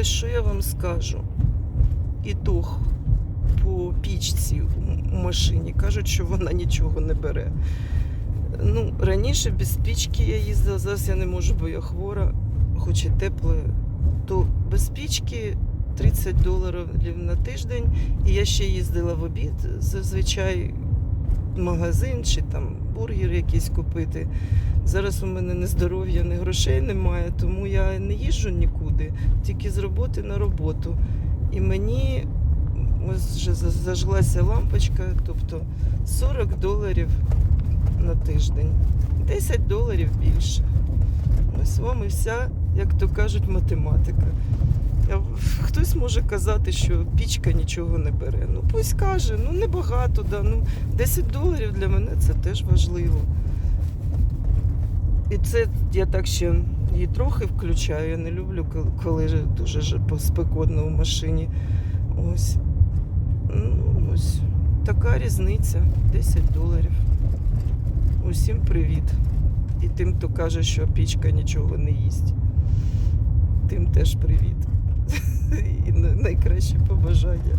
ось що я вам скажу. Ітог по пічці у машині. Кажуть, що вона нічого не бере. Ну, раніше без пічки я їздила, зараз я не можу, бо я хвора, хоч і тепле. То без пічки 30 доларів на тиждень. І я ще їздила в обід, зазвичай в магазин чи там бургер якийсь купити. Зараз у мене не здоров'я, ні грошей немає, тому я не їжджу нікуди, тільки з роботи на роботу. І мені ось вже зажглася лампочка, тобто 40 доларів на тиждень, 10 доларів більше. Ось вам і вся, як то кажуть, математика. Хтось може казати, що пічка нічого не бере. Ну пусть каже, ну небагато, да. ну 10 доларів для мене це теж важливо. І це я так ще її трохи включаю. Я не люблю, коли дуже спекотно в машині. Ось. Ну, ось така різниця. 10 доларів. Усім привіт. І тим, хто каже, що пічка нічого не їсть. Тим теж привіт. І най- найкращі побажання.